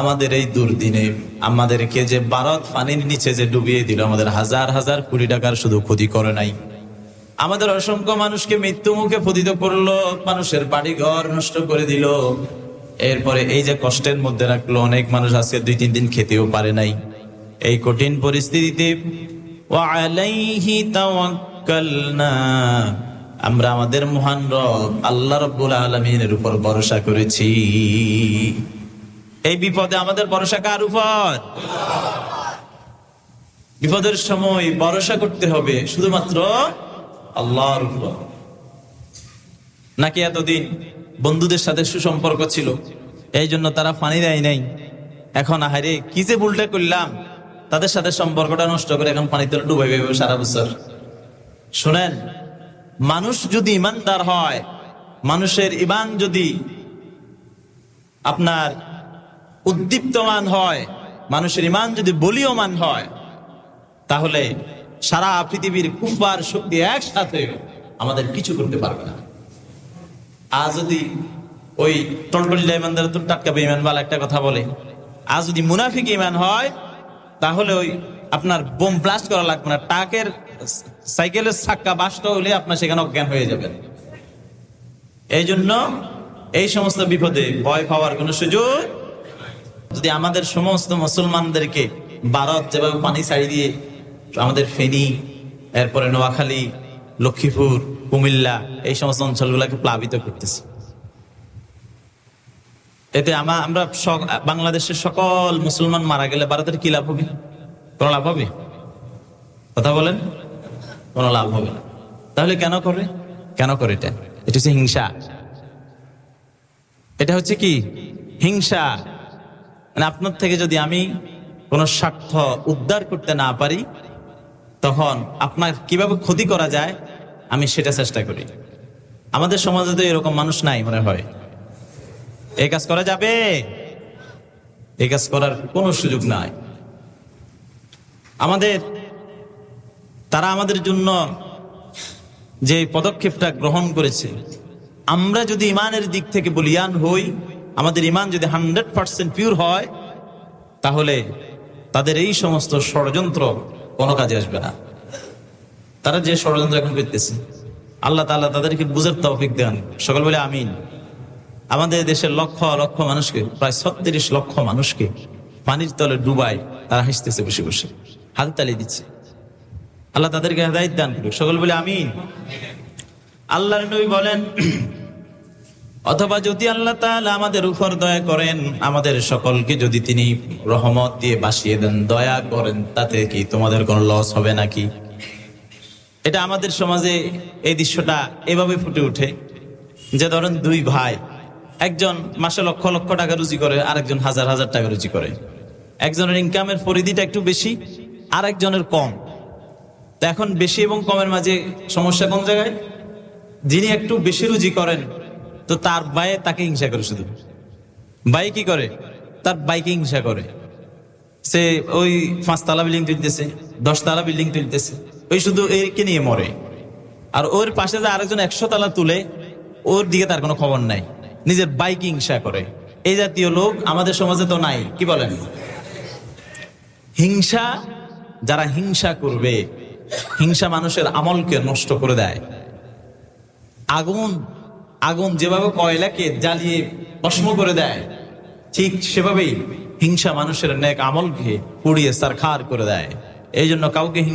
আমাদের এই দুর্দিনে আমাদেরকে যে বারত পানির নিচে যে ডুবিয়ে দিল, আমাদের হাজার হাজার কোটি টাকার শুধু ক্ষতি করে নাই। আমাদের অসংখ্য মানুষকে মৃত্যু মুখে পতিত করল, মানুষের বাড়ি ঘর নষ্ট করে দিল। এরপরে এই যে কষ্টের মধ্যে রাখল, অনেক মানুষ আজকে দুই তিন দিন খেতেও পারে নাই। এই কঠিন পরিস্থিতিতে আমরা আমাদের মহান রব, আল্লাহ রব্বুল আলমিনের উপর ভরসা করেছি। এই বিপদে আমাদের ভরসা কার উপর? বিপদের সময় ভরসা করতে হবে, শুধুমাত্র আল্লাহর উপর। নাকি এতদিন বন্ধুদের সাথে সুসম্পর্ক ছিল, এই জন্য তারা পানি দেয় নাই? এখন আহারে, কি যে ভুলটা করলাম, তাদের সাথে সম্পর্কটা নষ্ট করে এখন পানিতে ডুবাইবে সারা বছর। শোনেন, মানুষ যদি ইমানদার হয়, মানুষের ইমান যদি আপনার উদ্দীপ্তমান হয়, মানুষের ইমান যদি বলীয়মান হয়, তাহলে সারা পৃথিবীর কুফার শক্তি একসাথে আমাদের কিছু করতে পারবে না। আজ যদি ওই টলটলিলা একটা কথা বলে আজ যদি মুনাফিক ইমান হয়, তাহলে ওই আপনার বোম ব্লাস্ট করা লাগবে না, টাকের সাইকেলের চাক্কা বাসটা হলে আপনার সেখানে অজ্ঞান হয়ে যাবেন। এই জন্য এই সমস্ত বিপদে ভয় পাওয়ার কোনো সুযোগ যদি আমাদের সমস্ত মুসলমানদেরকে ভারত যেভাবে পানি ছাড়ি দিয়ে আমাদের ফেনী, এরপরে নোয়াখালী, লক্ষ্মীপুর, কুমিল্লা, এই সমস্ত অঞ্চলগুলোকে প্লাবিত করতেছে। এতে আমা আমরা বাংলাদেশের সকল মুসলমান মারা গেলে ভারতের কি লাভ হবে? কোনো লাভ হবে? কথা বলেন, কোনো লাভ হবে না। তাহলে কেন করে? কেন করে এটা? এটা হচ্ছে হিংসা। এটা হচ্ছে কি? হিংসা। মানে আপনার থেকে যদি আমি কোনো স্বার্থ উদ্ধার করতে না পারি, তখন আপনার কীভাবে ক্ষতি করা যায়, আমি সেটা চেষ্টা করি। আমাদের সমাজে তো এরকম মানুষ নাই মনে হয়। এই কাজ করা যাবে? এই কাজ করার কোনো সুযোগ নাই। আমাদের, তারা আমাদের জন্য যে পদক্ষেপটা গ্রহণ করেছে, আমরা যদি ইমানের দিক থেকে বলিয়ান হই আমাদের ইমান যদি হান্ড্রেড পার্সেন্ট পিওর হয়, তাহলে তাদের এই সমস্ত ষড়যন্ত্র কোনো কাজে আসবে না। তারা যে ষড়যন্ত্র এখন করতেছে, আল্লাহ তাআলা তাদেরকে বুঝার তৌফিক দেন। সকল বলে আমিন। আমাদের দেশের লক্ষ লক্ষ মানুষকে, প্রায় ছত্রিশ লক্ষ মানুষকে পানির তলে ডুবাই তারা হাসতেছে বসে বসে, হাত তালি দিচ্ছে। আল্লাহ তাদেরকে হেদায়ত দান করুক। সকল বলে আমিন। আল্লাহ নবী বলেন অথবা যদি আল্লাহ তাআলা আমাদের উপর দয়া করেন, আমাদের সকলকে যদি তিনি রহমত দিয়ে বাসিয়ে দেন, দয়া করেন, তাতে কি তোমাদের কোনো লস হবে নাকি? এটা আমাদের সমাজে এই দৃশ্যটা এভাবে ফুটে ওঠে যে ধরেন দুই ভাই, একজন মাসে লক্ষ লক্ষ টাকা রুজি করে, আরেকজন হাজার হাজার টাকা রুজি করে। একজনের ইনকামের পরিধিটা একটু বেশি আর একজনের কম। তো এখন বেশি এবং কমের মাঝে সমস্যা কোন জায়গায়? যিনি একটু বেশি রুজি করেন তো তার ভাইয়ে তাকে হিংসা করে শুধু। ভাই কি করে? তার বাইকে হিংসা করে। সে ওই পাঁচতলা বিল্ডিং তুলতেছে দশতলা বিল্ডিং তুলতেছে। ওই শুধু একে নিয়ে মরে। আর ওর পাশে যে আরেকজন একশো তালা তুলে, ওর দিকে তার কোনো খবর নাই। নিজের বাইক হিংসা করে। এই জাতীয় লোক আমাদের সমাজে তো নাই, কি বলেন? হিংসা যারা হিংসা করবে, হিংসা মানুষের আমলকে নষ্ট করে দেয়। আগুন আগুন যেভাবে কয়লাকে জ্বালিয়ে ভস্ম করে দেয়, ঠিক সেভাবেই হিংসা মানুষের নেক আমলকে পুড়িয়ে সারখার করে দেয়। এই জন্য কাউকে